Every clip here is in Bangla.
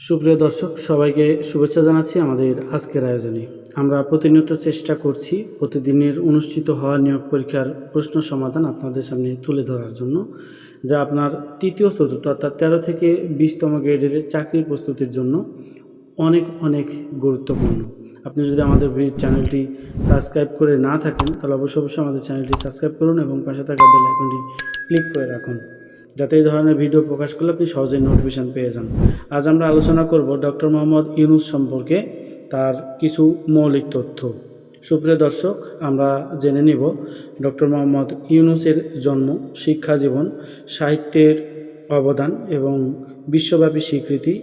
সুপ্রিয় দর্শক, সবাইকে শুভেচ্ছা জানাচ্ছি আমাদের আজকের আয়োজনে। আমরা প্রতিনিয়ত চেষ্টা করছি প্রতিদিনের অনুষ্ঠিত হওয়া নিয়োগ পরীক্ষার প্রশ্ন সমাধান আপনাদের সামনে তুলে ধরার জন্য, যা আপনার তৃতীয়, চতুর্থ অর্থাৎ তেরো থেকে বিশতম গ্রেডের চাকরির প্রস্তুতির জন্য অনেক অনেক গুরুত্বপূর্ণ। আপনি যদি আমাদের চ্যানেলটি সাবস্ক্রাইব করে না থাকেন, তাহলে অবশ্যই অবশ্যই আমাদের চ্যানেলটি সাবস্ক্রাইব করুন এবং পাশে থাকা বেল আইকনটি ক্লিক করে রাখুন। যাতে এই ধরনের ভিডিও প্রকাশ করলে আপনি সহজেই নোটিফিকেশান পেয়ে যান। আজ আমরা আলোচনা করব ডক্টর মোহাম্মদ ইউনুস সম্পর্কে, তার কিছু মৌলিক তথ্য। সুপ্রিয় দর্শক, আমরা জেনে নিব ডক্টর মোহাম্মদ ইউনুসের জন্ম, শিক্ষা জীবন, সাহিত্যের অবদান এবং বিশ্বব্যাপী স্বীকৃতি,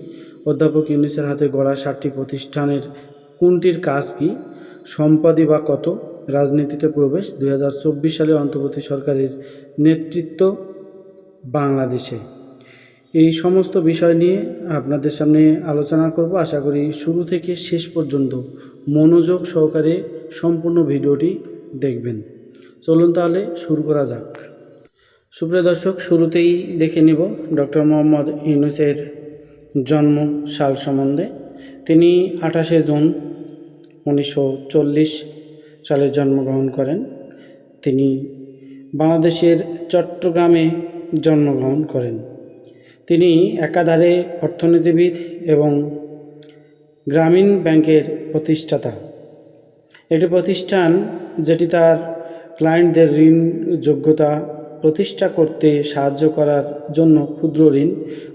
অধ্যাপক ইউনুসের হাতে গড়া ষাটটি প্রতিষ্ঠানের কোনটির কাজ কি সম্পাদী বা কত, রাজনীতিতে প্রবেশ দু হাজার চব্বিশ সালে অন্তর্বর্তী সরকারের নেতৃত্ব বাংলাদেশে। এই সমস্ত বিষয় নিয়ে আপনাদের সামনে আলোচনা করব। আশা করি শুরু থেকে শেষ পর্যন্ত মনোযোগ সহকারে সম্পূর্ণ ভিডিওটি দেখবেন। চলুন তাহলে শুরু করা যাক। সুপ্রিয় দর্শক, শুরুতেই দেখে নেব ডক্টর মোহাম্মদ ইউনুসের জন্ম সাল সম্বন্ধে। তিনি আঠাশে জুন উনিশশো চল্লিশ সালে জন্মগ্রহণ করেন। তিনি বাংলাদেশের চট্টগ্রামে জন্মগ্রহণ করেন। তিনি একাধারে অর্থনীতিবিদ এবং গ্রামীণ ব্যাংকের প্রতিষ্ঠাতা। এটি প্রতিষ্ঠান যেটি তার ক্লায়েন্টদের ঋণ যোগ্যতা প্রতিষ্ঠা করতে সাহায্য করার জন্য ক্ষুদ্র ঋণ,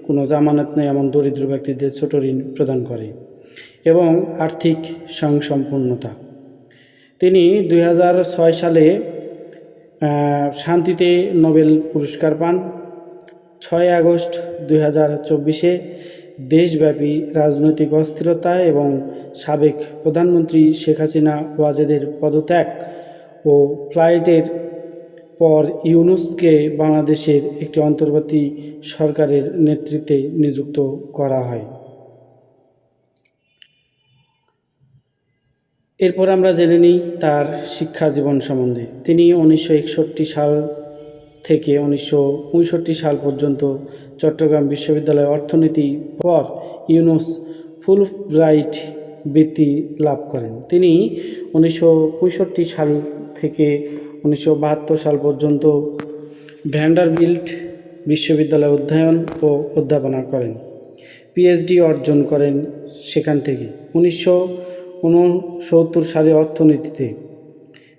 কোনো জামানত নেই এমন দরিদ্র ব্যক্তিদের ছোট ঋণ প্রদান করে এবং আর্থিক স্বয়ংসম্পূর্ণতা তিনি দু হাজার ছয় সালে শান্তিতে নোবেল পুরস্কার পান। ছয় আগস্ট দুই হাজার চব্বিশে দেশব্যাপী রাজনৈতিক অস্থিরতা এবং সাবেক প্রধানমন্ত্রী শেখ হাসিনা ওয়াজেদের পদত্যাগ ও ফ্লাইটের পর ইউনুসকে বাংলাদেশের একটি অন্তর্বর্তী সরকারের নেতৃত্বে নিযুক্ত করা হয়। এরপর আমরা জেনে নিই তার শিক্ষা জীবন সম্বন্ধে। তিনি উনিশশো একষট্টি সাল থেকে উনিশশো পঁয়ষট্টি সাল পর্যন্ত চট্টগ্রাম বিশ্ববিদ্যালয়ে অর্থনীতি পর ইউনুস ফুল ব্রাইট বৃত্তি লাভ করেন। তিনি উনিশশো পঁয়ষট্টি সাল থেকে উনিশশো বাহাত্তর সাল পর্যন্ত ভ্যান্ডারবিল্ট বিশ্ববিদ্যালয়ে অধ্যয়ন ও অধ্যাপনা করেন। পিএইচডি অর্জন করেন সেখান থেকে। উনিশশো উনসত্তর সালে অর্থনীতিতে।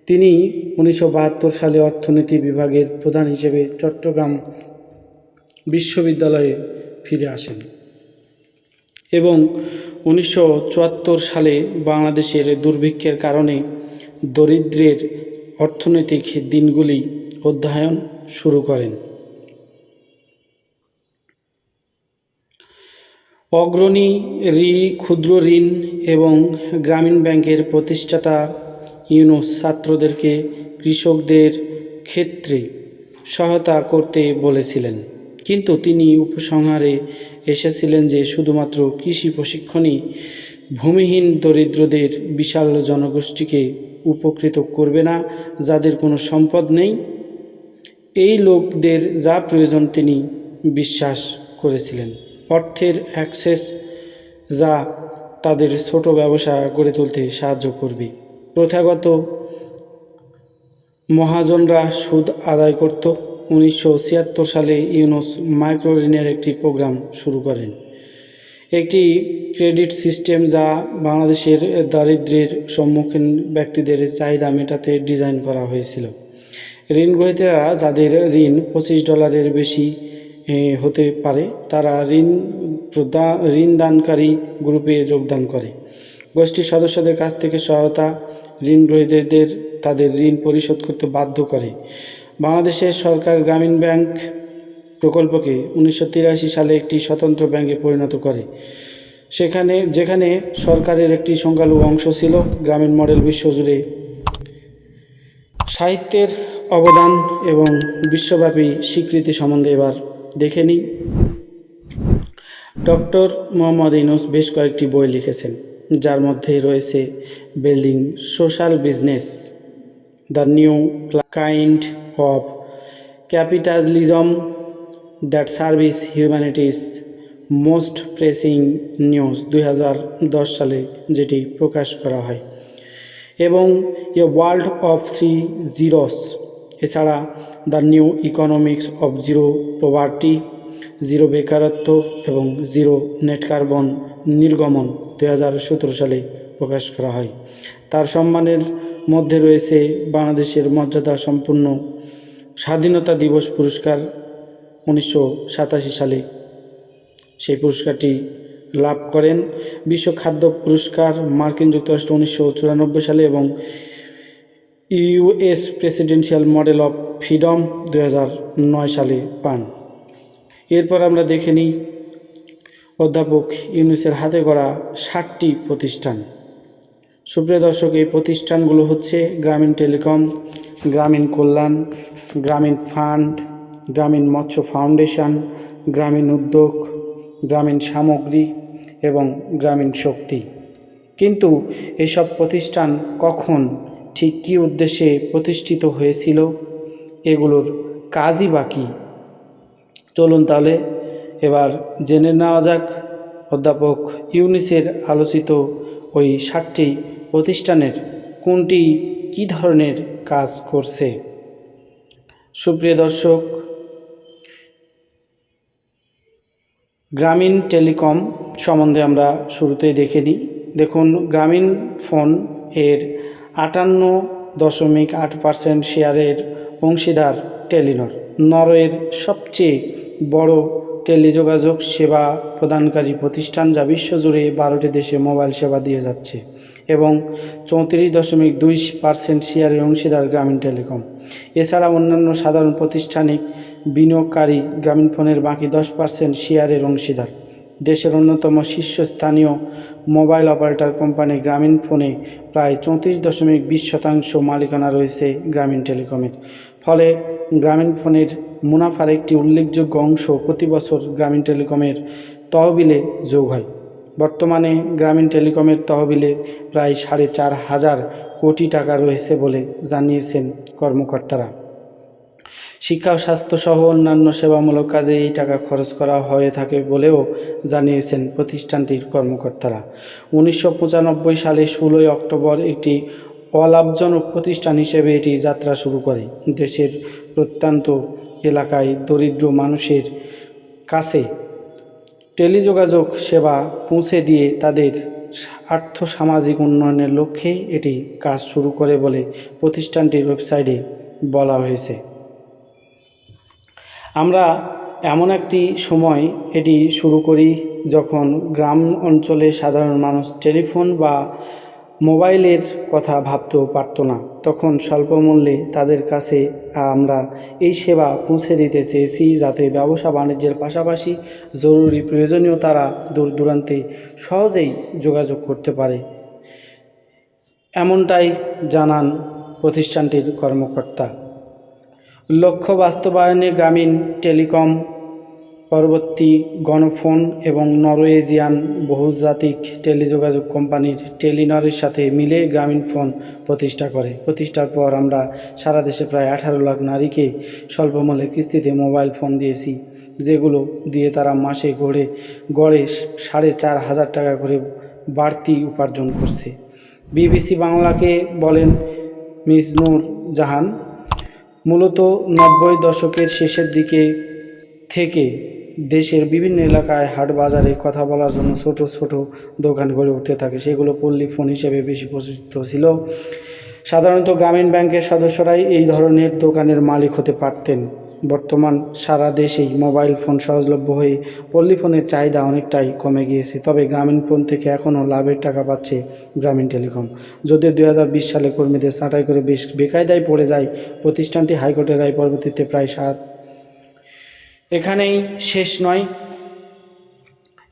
তিনি উনিশশো বাহাত্তর সালে অর্থনীতি বিভাগের প্রধান হিসেবে চট্টগ্রাম বিশ্ববিদ্যালয়ে ফিরে আসেন এবং উনিশশো চুয়াত্তর সালে বাংলাদেশের দুর্ভিক্ষের কারণে দরিদ্রের অর্থনৈতিক দিনগুলি অধ্যয়ন শুরু করেন। অগ্রণী ঋ ক্ষুদ্র ঋণ এবং গ্রামীণ ব্যাংকের প্রতিষ্ঠাতা ইউনুস ছাত্রদেরকে কৃষকদের ক্ষেত্রে সহায়তা করতে বলেছিলেন। কিন্তু তিনি উপসংহারে এসেছিলেন যে শুধুমাত্র কৃষি প্রশিক্ষণই ভূমিহীন দরিদ্রদের বিশাল জনগোষ্ঠীকে উপকৃত করবে না, যাদের কোনো সম্পদ নেই। এই লোকদের যা প্রয়োজন তিনি বিশ্বাস করেছিলেন। অর্থের অ্যাক্সেস যা তাদের ছোট ব্যবসা গড়ে তুলতে সাহায্য করবে। প্রথাগত মহাজনরা সুদ আদায় করত। উনিশশো ছিয়াত্তর সালে ইউনুস মাইক্রো ঋণের একটি প্রোগ্রাম শুরু করেন। একটি ক্রেডিট সিস্টেম যা বাংলাদেশের দারিদ্র্যের সম্মুখীন ব্যক্তিদের চাহিদা মেটাতে ডিজাইন করা হয়েছিল। ঋণ গ্রহীতারা যাদের ঋণ পঁচিশ ডলারের বেশি হতে পারে। তারা ঋণ প্রদা- ঋণ দানকারী গ্রুপে যোগদান করে। গোষ্ঠীর সদস্যদের কাছ থেকে সহায়তা ঋণ গ্রহীতাদের তাদের ঋণ পরিশোধ করতে বাধ্য করে। বাংলাদেশের সরকার গ্রামীণ ব্যাংক প্রকল্পকে উনিশশো তিরাশি সালে একটি স্বতন্ত্র ব্যাংকে পরিণত করে। সেখানে, যেখানে সরকারের একটি সংখ্যালঘু অংশ ছিল। গ্রামীণ মডেল বিশ্বজুড়ে সাহিত্যের অবদান এবং বিশ্বব্যাপী স্বীকৃতি সম্বন্ধে এবার দেখে নিই। ডক্টর মোহাম্মদ ইউনুস বেশ কয়েকটি বই লিখেছেন, যার মধ্যে রয়েছে building social business, the new kind of capitalism, that service humanity's, most pressing news দু হাজার দশ সালে যেটি প্রকাশ করা হয়, এবং a world of three zeros, এছাড়া the new economics of zero poverty zero বেকারত্ব এবং জিরো নেট কার্বন নির্গমন দু হাজার সতেরো সালে প্রকাশ করা হয়। তার সম্মানের মধ্যে রয়েছে বাংলাদেশের মর্যাদা সম্পূর্ণ স্বাধীনতা দিবস পুরস্কার উনিশশো সাতাশি সালে। সেই পুরস্কারটি লাভ করেন। বিশ্ব খাদ্য পুরস্কার মার্কিন যুক্তরাষ্ট্র উনিশশো চুরানব্বই সালে এবং US presidential medal of freedom দু সালে পান। এরপর আমরা দেখে নিই অধ্যাপক ইউনুসের হাতে গড়া ষাটটি প্রতিষ্ঠান। সুপ্রিয় দর্শক, এই প্রতিষ্ঠানগুলো হচ্ছে গ্রামীণ টেলিকম, গ্রামীণ কল্যাণ, গ্রামীণ ফান্ড, গ্রামীণ মৎস্য ফাউন্ডেশন, গ্রামীণ উদ্যোগ, গ্রামীণ সামগ্রী এবং গ্রামীণ শক্তি। কিন্তু এসব প্রতিষ্ঠান কখন ঠিক কী উদ্দেশ্যে প্রতিষ্ঠিত হয়েছিল? এগুলোর কাজই বাকি। চলুন তাহলে এবার জেনে নেওয়া যাক। অধ্যাপক ইউনিসের আলোচিত ওই ষাটটি প্রতিষ্ঠানের কোনটি কী ধরনের কাজ করছে? সুপ্রিয় দর্শক, গ্রামীণ টেলিকম সম্বন্ধে আমরা শুরুতেই দেখে নিই। দেখুন, গ্রামীণ ফোন এর আটান্ন দশমিক আট পার্সেন্ট শেয়ারের অংশীদার টেলিনর। নরওয়ের সবচেয়ে বড় টেলিযোগাযোগ সেবা প্রদানকারী প্রতিষ্ঠান যা বিশ্বজুড়ে বারোটি দেশে মোবাইল সেবা দিয়ে যাচ্ছে এবং চৌত্রিশ দশমিক দুই পার্সেন্ট শেয়ারের অংশীদার গ্রামীণ টেলিকম। এছাড়া অন্যান্য সাধারণ প্রাতিষ্ঠানিক বিনিয়োগকারী গ্রামীণ ফোনের বাকি দশ পার্সেন্ট শেয়ারের অংশীদার। দেশের অন্যতম শীর্ষস্থানীয় মোবাইল অপারেটর কোম্পানি গ্রামীণ ফোনে প্রায় চৌত্রিশ দশমিক বিশ শতাংশ মালিকানা রয়েছে গ্রামীণ টেলিকমের। ফলে গ্রামীণ ফোনের মুনাফার একটি উল্লেখযোগ্য অংশ প্রতি বছর গ্রামীণ টেলিকমের তহবিলে যোগ হয়। বর্তমানে গ্রামীণ টেলিকমের তহবিলে প্রায় সাড়ে চার হাজার কোটি টাকা রয়েছে বলে জানিয়েছেন কর্মকর্তারা। শিক্ষা স্বাস্থ্যসহ অন্যান্য সেবামূলক কাজে এই টাকা খরচ করা হয়ে থাকে বলেও জানিয়েছেন প্রতিষ্ঠানটির কর্মকর্তারা। উনিশশো পঁচানব্বই সালে ষোলোই অক্টোবর একটি অলাভজনক প্রতিষ্ঠান হিসেবে এটি যাত্রা শুরু করে। দেশের প্রত্যন্ত এলাকায় দরিদ্র মানুষের কাছে টেলিযোগাযোগ সেবা পৌঁছে দিয়ে তাদের আর্থ সামাজিক উন্নয়নের লক্ষ্যে এটি কাজ শুরু করে বলে প্রতিষ্ঠানটির ওয়েবসাইটে বলা হয়েছে। আমরা এমন একটি সময় এটি শুরু করি যখন গ্রাম অঞ্চলে সাধারণ মানুষ টেলিফোন বা মোবাইলের কথা ভাবতেও পারত না। তখন স্বল্প মূল্যে তাদের কাছে আমরা এই সেবা পৌঁছে দিতে চেয়েছি যাতে ব্যবসা বাণিজ্যের পাশাপাশি জরুরি প্রয়োজনীয় তারা দূর দূরান্তে সহজেই যোগাযোগ করতে পারে। এমনটাই জানান প্রতিষ্ঠানটির কর্মকর্তা। লক্ষ্য বাস্তবায়নে গ্রামীণ টেলিকম, পরবর্তী গণফোন এবং নরওয়েজিয়ান বহুজাতিক টেলিযোগাযোগ কোম্পানির টেলিনরের সাথে মিলে গ্রামীণ ফোন প্রতিষ্ঠা করে। প্রতিষ্ঠার পর আমরা সারা দেশে প্রায় আঠারো লাখ নারীকে স্বল্পমূল্যে কিস্তিতে মোবাইল ফোন দিয়েছি, যেগুলো দিয়ে তারা মাসে গড়ে গড়ে সাড়ে চার হাজার টাকা করে বাড়তি উপার্জন করছে। বিবিসি বাংলাকে বলেন, মিস নূর জাহান মূলত নব্বই দশকের শেষের দিকে থেকে দেশের বিভিন্ন এলাকায় হাট বাজারে কথা বলার জন্য ছোট ছোট দোকান গড়ে উঠতে থাকে। সেগুলো পল্লী ফোন হিসেবে বেশি প্রচলিত ছিল। সাধারণত গ্রামীণ ব্যাংকের সদস্যরাই এই ধরনের দোকানের মালিক হতে পারতেন। বর্তমান সারা দেশেই মোবাইল ফোন সহজলভ্য হয়ে পল্লী ফোনের চাহিদা অনেকটাই কমে গিয়েছে। তবে গ্রামীণ ফোন থেকে এখনও লাভের টাকা পাচ্ছে গ্রামীণ টেলিকম। যদিও দু হাজার বিশ সালে কর্মীদের ছাঁটাই করে বেশ বেকায়দায় পড়ে যায়, প্রতিষ্ঠানটি হাইকোর্টের রায় পরবর্তীতে প্রায় সাত এখানেই শেষ নয়।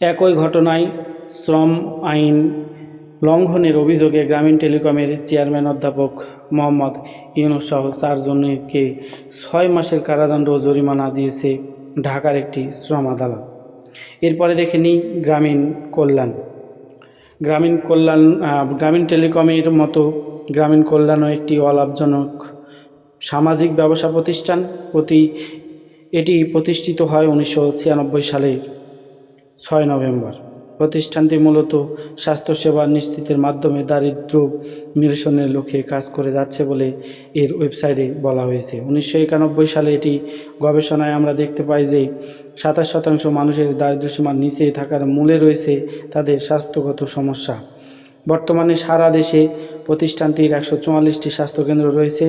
একই ঘটনায় শ্রম আইন লঙ্ঘনের অভিযোগে গ্রামীণ টেলিকমের চেয়ারম্যান অধ্যাপক মোহাম্মদ ইউনুস সহ চারজনকে ছয় মাসের কারাদণ্ড ও জরিমানা দিয়েছে ঢাকার একটি শ্রম আদালত। এরপরে দেখে নিই গ্রামীণ কল্যাণ। গ্রামীণ কল্যাণ গ্রামীণ টেলিকমের মতো গ্রামীণ কল্যাণও একটি অলাভজনক সামাজিক ব্যবসা প্রতিষ্ঠান। প্রতি, এটি প্রতিষ্ঠিত হয় উনিশশো ছিয়ানব্বই সালে ছয় নভেম্বর। প্রতিষ্ঠানটি মূলত স্বাস্থ্যসেবা নিশ্চিতের মাধ্যমে দারিদ্র নিরসনের লক্ষ্যে কাজ করে যাচ্ছে বলে এর ওয়েবসাইটে বলা হয়েছে। উনিশশো একানব্বই সালে এটি গবেষণায় আমরা দেখতে পাই যে সাতাশ শতাংশ মানুষের দারিদ্র্যসীমার নিচে থাকার মূলে রয়েছে তাদের স্বাস্থ্যগত সমস্যা। বর্তমানে সারা দেশে প্রতিষ্ঠানটির একশো চুয়াল্লিশটি স্বাস্থ্যকেন্দ্র রয়েছে,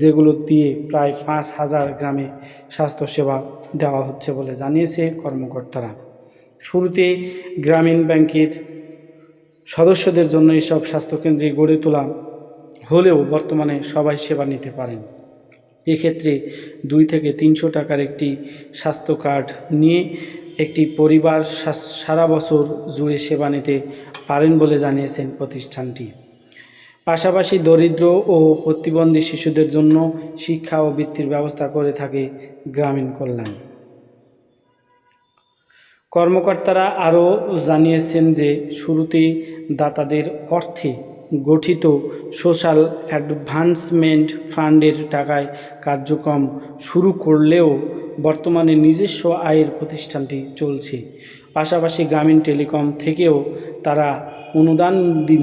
যেগুলো দিয়ে প্রায় পাঁচ হাজার গ্রামে স্বাস্থ্যসেবা দেওয়া হচ্ছে বলে জানিয়েছে কর্মকর্তারা। শুরুতে গ্রামীণ ব্যাংকের সদস্যদের জন্য এসব স্বাস্থ্যকেন্দ্রে গড়ে তোলা হলেও বর্তমানে সবাই সেবা নিতে পারেন। এক্ষেত্রে দুই থেকে তিনশো টাকার একটি স্বাস্থ্য কার্ড নিয়ে একটি পরিবার সারা বছর জুড়ে সেবা নিতে পারেন বলে জানিয়েছেন প্রতিষ্ঠানটি। পাশাপাশি দরিদ্র ও প্রতিবন্ধী শিশুদের জন্য শিক্ষা ও বৃত্তির ব্যবস্থা করে থাকে গ্রামীণ কল্যাণ। কর্মকর্তারা আরও জানিয়েছেন যে শুরুতে দাতাদের অর্থে গঠিত সোশ্যাল অ্যাডভান্সমেন্ট ফান্ডের টাকায় কার্যক্রম শুরু করলেও বর্তমানে নিজস্ব আয়ের প্রতিষ্ঠানটি চলছে। পাশাপাশি গ্রামীণ টেলিকম থেকেও তারা অনুদান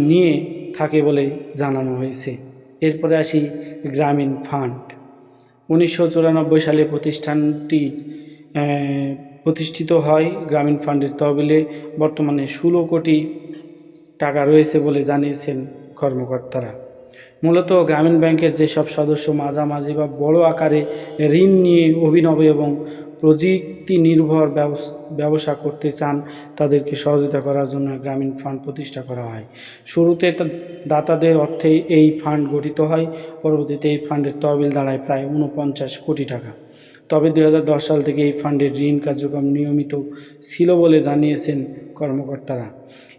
নিয়ে থাকে বলে জানানো হয়েছে। এরপরে আসি গ্রামীণ ফান্ড। উনিশশো চুরানব্বই সালে প্রতিষ্ঠানটি প্রতিষ্ঠিত হয় গ্রামীণ ফান্ডের তহবিলে। বর্তমানে ষোলো কোটি টাকা রয়েছে বলে জানিয়েছেন কর্মকর্তারা। মূলত গ্রামীণ ব্যাংকের যেসব সদস্য মাঝামাঝি বা বড় আকারে ঋণ নিয়ে অভিনব এবং প্রযুক্তি নির্ভর ব্যবস- করতে চান, তাদেরকে সহযোগিতা করার জন্য গ্রামীণ ফান্ড প্রতিষ্ঠা করা হয়। শুরুতে দাতাদের অর্থে এই ফান্ড গঠিত হয়, পরবর্তীতে এই ফান্ডের তহবিল দাঁড়ায় প্রায় উনপঞ্চাশ কোটি টাকা। তবে দু হাজার দশ সাল থেকে এই ফান্ডের ঋণ কার্যক্রম নিয়মিত ছিল বলে জানিয়েছেন কর্মকর্তারা।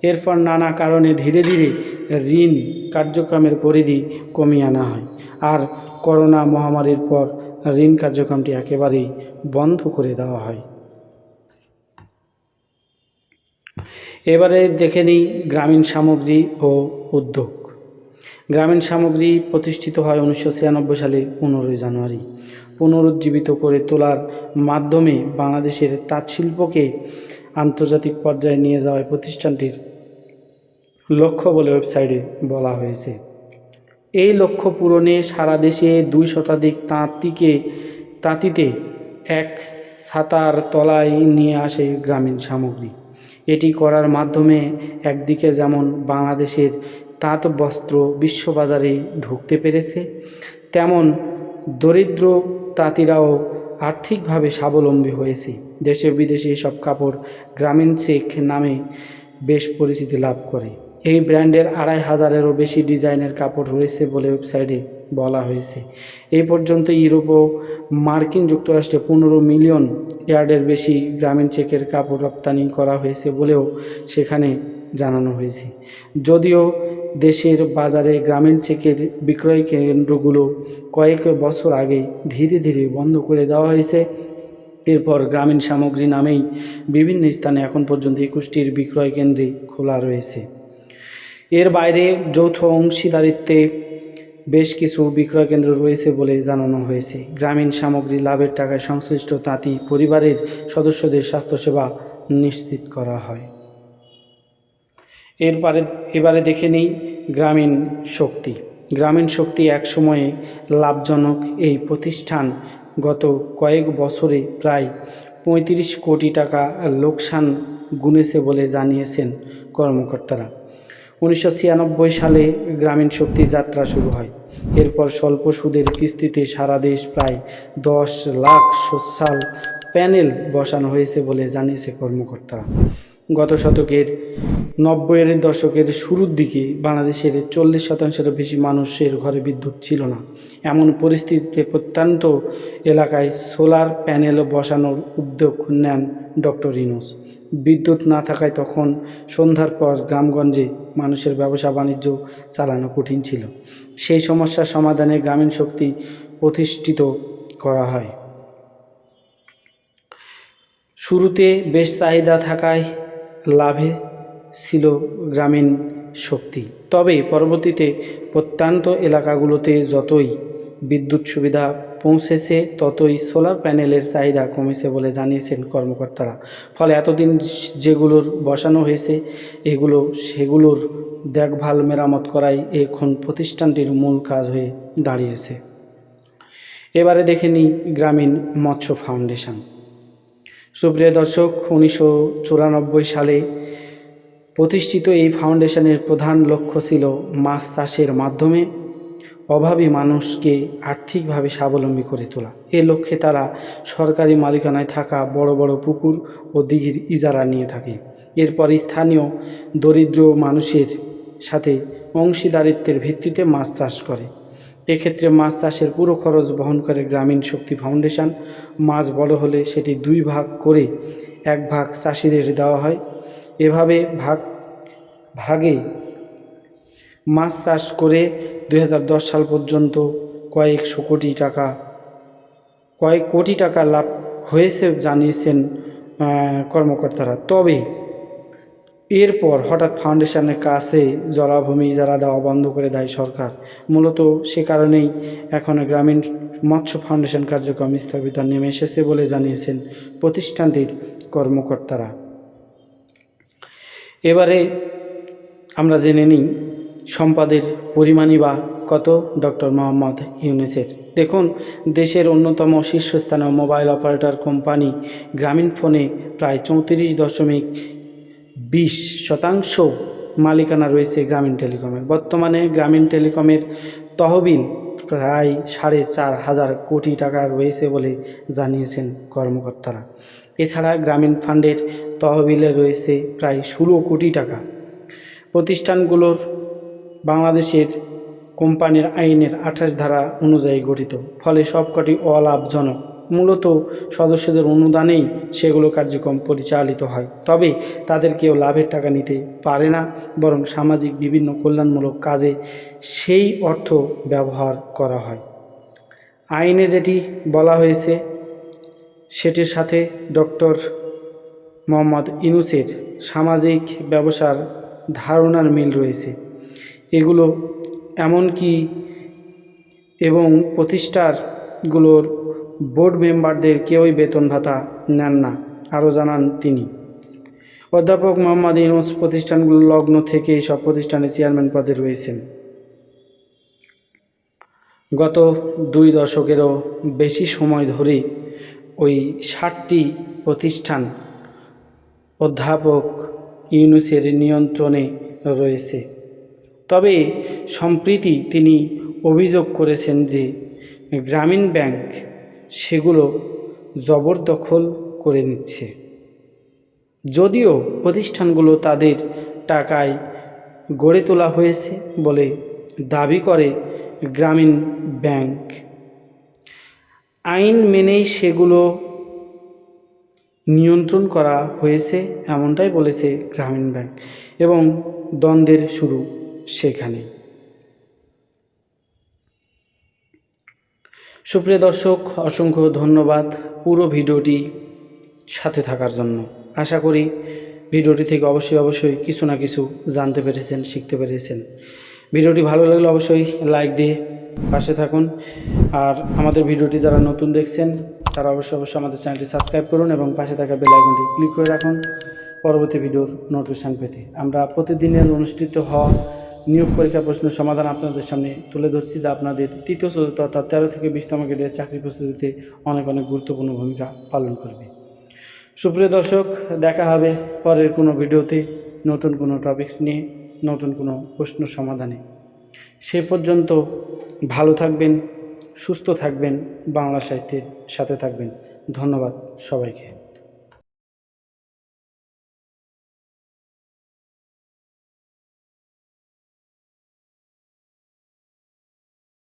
এরপর নানা কারণে ধীরে ধীরে ঋণ কার্যক্রমের পরিধি কমিয়ে আনা হয় আর করোনা মহামারীর পর ঋণ কার্যক্রমটি একেবারেই বন্ধ করে দেওয়া হয়। এবারে দেখে নিই গ্রামীণ সামগ্রী ও উদ্যোগ। গ্রামীণ সামগ্রী প্রতিষ্ঠিত হয় উনিশশো ছিয়ানব্বই সালে পনেরোই জানুয়ারি। পুনরুজ্জীবিত করে তোলার মাধ্যমে বাংলাদেশের তাঁত শিল্পকে আন্তর্জাতিক পর্যায়ে নিয়ে যাওয়ায় প্রতিষ্ঠানটির লক্ষ্য বলে ওয়েবসাইটে বলা হয়েছে। এই লক্ষ্য পূরণে সারা দেশে দুই শতাধিক তাঁতিকে তাঁতিতে এক ছাতার তলায় নিয়ে আসে গ্রামীণ সামগ্রী। এটি করার মাধ্যমে একদিকে যেমন বাংলাদেশের তাঁত বস্ত্র বিশ্ববাজারে ঢুকতে পেরেছে, তেমন দরিদ্র তাঁতিরাও আর্থিকভাবে স্বাবলম্বী হয়েছে। দেশে বিদেশে সব কাপড় গ্রামীণ চেক নামে বেশ পরিচিতি লাভ করে। এই ব্র্যান্ডের আড়াই হাজারেরও বেশি ডিজাইনের কাপড় রয়েছে বলে ওয়েবসাইটে বলা হয়েছে। এই পর্যন্ত ইউরোপ ও মার্কিন যুক্তরাষ্ট্রে পনেরো মিলিয়ন ইয়ার্ডের বেশি গ্রামীণ চেকের কাপড় রপ্তানি করা হয়েছে বলেও সেখানে জানানো হয়েছে। যদিও দেশের বাজারে গ্রামীণ চেকের বিক্রয় কেন্দ্রগুলো কয়েক বছর আগে ধীরে ধীরে বন্ধ করে দেওয়া হয়েছে। এরপর গ্রামীণ সামগ্রী নামেই বিভিন্ন স্থানে এখন পর্যন্ত একুশটির বিক্রয় কেন্দ্রে খোলা রয়েছে। এর বাইরে যৌথ অংশীদারিত্বে বেশ কিছু বিক্রয় কেন্দ্র রয়েছে বলে জানানো হয়েছে। গ্রামীণ সামগ্রী লাভের টাকায় সংশ্লিষ্ট তাঁতি পরিবারের সদস্যদের স্বাস্থ্যসেবা নিশ্চিত করা হয়। এরপরে, এবারে দেখে নিই গ্রামীণ শক্তি। গ্রামীণ শক্তি এক সময়ে লাভজনক এই প্রতিষ্ঠান গত কয়েক বছরে প্রায় পঁয়ত্রিশ কোটি টাকা লোকসান গুনেছে বলে জানিয়েছেন কর্মকর্তারা। উনিশশো ছিয়ানব্বই সালে গ্রামীণ শক্তি যাত্রা শুরু হয়। এরপর স্বল্প সুদের কিস্তিতে সারা দেশ প্রায় দশ লাখ সোশ্যাল প্যানেল বসানো হয়েছে বলে জানিয়েছে কর্মকর্তারা। গত শতকের নব্বইয়ের দশকের শুরুর দিকে বাংলাদেশের চল্লিশ শতাংশেরও বেশি মানুষের ঘরে বিদ্যুৎ ছিল না। এমন পরিস্থিতিতে প্রত্যন্ত এলাকায় সোলার প্যানেল বসানোর উদ্যোগ নেন ডক্টর ইনোস। বিদ্যুৎ না থাকায় তখন সন্ধ্যার পর গ্রামগঞ্জে মানুষের ব্যবসা বাণিজ্য চালানো কঠিন ছিল। সেই সমস্যার সমাধানে গ্রামীণ শক্তি প্রতিষ্ঠিত করা হয়। শুরুতে বেশ চাহিদা থাকায় লাভে ছিল গ্রামীণ শক্তি। তবে পরবর্তীতে প্রত্যন্ত এলাকাগুলোতে যতই বিদ্যুৎ সুবিধা পৌঁছেছে, ততই সোলার প্যানেলের চাহিদা কমেছে বলে জানিয়েছেন কর্মকর্তারা। ফলে এতদিন যেগুলোর বসানো হয়েছে, এগুলো, সেগুলোর দেখভাল মেরামত করাই এখন প্রতিষ্ঠানটির মূল কাজ হয়ে দাঁড়িয়েছে। এবারে দেখে নিই গ্রামীণ মৎস্য ফাউন্ডেশন। সুপ্রিয় দর্শক, উনিশশো চুরানব্বই সালে প্রতিষ্ঠিত এই ফাউন্ডেশনের প্রধান লক্ষ্য ছিল মাছ চাষের মাধ্যমে অভাবী মানুষকে আর্থিকভাবে স্বাবলম্বী করে তোলা। এ লক্ষ্যে তারা সরকারি মালিকানায় থাকা বড় বড় পুকুর ও দিঘির ইজারা নিয়ে থাকে। এরপর স্থানীয় দরিদ্র মানুষের সাথে অংশীদারিত্বের ভিত্তিতে মাছ চাষ করে। এক্ষেত্রে মাছ চাষের পুরো খরচ বহন করে গ্রামীণ শক্তি ফাউন্ডেশন। মাছ বড় হলে সেটি দুই ভাগ করে এক ভাগ চাষিদের দেওয়া হয়। এভাবে ভাগ, ভাগে মাছ চাষ করে দু হাজার দশ সাল পর্যন্ত কয়েকশো কোটি টাকা, কয়েক কোটি টাকা লাভ হয়েছে, জানিয়েছেন কর্মকর্তারা। তবে এরপর হঠাৎ ফাউন্ডেশনের কাছে জলাভূমি যারা দেওয়া বন্ধ করে দেয় সরকার। মূলত সে কারণেই এখন গ্রামীণ মৎস্য ফাউন্ডেশন কার্যক্রম স্থগিত নেমে এসেছে বলে জানিয়েছেন প্রতিষ্ঠানটির কর্মকর্তারা। এবারে আমরা জেনে নিই সম্পাদের পরিমাণই বা কত ডক্টর মোহাম্মদ ইউনেসের। দেখুন, দেশের অন্যতম শীর্ষস্থানীয় মোবাইল অপারেটর কোম্পানি গ্রামীণ ফোনে প্রায় চৌত্রিশ দশমিক বিশ শতাংশ মালিকানা রয়েছে গ্রামীণ টেলিকমের। বর্তমানে গ্রামীণ টেলিকমের তহবিল প্রায় সাড়ে চার হাজার কোটি টাকা রয়েছে বলে জানিয়েছেন কর্মকর্তারা। এছাড়া গ্রামীণ ফান্ডের তহবিলে রয়েছে প্রায় ষোলো কোটি টাকা। প্রতিষ্ঠানগুলোর বাংলাদেশের কোম্পানির আইনের আঠাশ ধারা অনুযায়ী গঠিত, ফলে সবকটি অলাভজনক। মূলত সদস্যদের অনুদানেই সেগুলো কার্যক্রম পরিচালিত হয়। তবে তাদের কেউ লাভের টাকা নিতে পারে না, বরং সামাজিক বিভিন্ন কল্যাণমূলক কাজে সেই অর্থ ব্যবহার করা হয়। আইনে যেটি বলা হয়েছে, সেটির সাথে ডক্টর মোহাম্মদ ইনুসের সামাজিক ব্যবসার ধারণার মিল রয়েছে। এগুলো এমনকি এবং প্রতিষ্ঠানগুলোর বোর্ড মেম্বারদের কেউই বেতন ভাতা নেন না, আরও জানান তিনি। অধ্যাপক মোহাম্মদ ইউনুস প্রতিষ্ঠানগুলো লগ্ন থেকে সব প্রতিষ্ঠানের চেয়ারম্যান পদে রয়েছেন। গত দুই দশকেরও বেশি সময় ধরে ওই ষাটটি প্রতিষ্ঠান অধ্যাপক ইউনুসের নিয়ন্ত্রণে রয়েছে। তবে সম্প্রতি তিনি অভিযোগ করেছেন যে গ্রামীণ ব্যাংক সেগুলো জবরদখল করে নিচ্ছে। যদিও প্রতিষ্ঠানগুলো তাদের টাকায় গড়ে তোলা হয়েছে বলে দাবি করে গ্রামীণ ব্যাংক। আইন মেনেই সেগুলো নিয়ন্ত্রণ করা হয়েছে এমনটাই বলেছে গ্রামীণ ব্যাংক এবং দ্বন্দ্বের শুরু সেখানে। সুপ্রিয় দর্শক, অসংখ্য ধন্যবাদ পুরো ভিডিওটি সাথে থাকার জন্য। আশা করি ভিডিওটি থেকে অবশ্যই অবশ্যই কিছু না কিছু জানতে পেরেছেন, শিখতে পেরেছেন। ভিডিওটি ভালো লাগলে অবশ্যই লাইক দিয়ে পাশে থাকুন। আর আমাদের ভিডিওটি যারা নতুন দেখছেন, তারা অবশ্যই অবশ্যই আমাদের চ্যানেলটি সাবস্ক্রাইব করুন এবং পাশে থাকা বেল আইকনটি ক্লিক করে রাখুন। পরবর্তী ভিডিওর নোটিফিকেশান পেতে। আমরা প্রতিদিনের অনুষ্ঠিত হওয়া নিয়োগ পরীক্ষা প্রশ্নের সমাধান আপনাদের সামনে তুলে ধরছি, যা আপনাদের তৃতীয়, চতুর্থ অর্থাৎ তেরো থেকে বিশতম গ্রেডের চাকরি প্রস্তুতিতে অনেক অনেক গুরুত্বপূর্ণ ভূমিকা পালন করবে। সুপ্রিয় দর্শক, দেখা হবে পরের কোনো ভিডিওতে নতুন কোনো টপিকস নিয়ে, নতুন কোনো প্রশ্ন সমাধানে। সে পর্যন্ত ভালো থাকবেন, সুস্থ থাকবেন, বাংলা সাহিত্যের সাথে থাকবেন। ধন্যবাদ সবাইকে।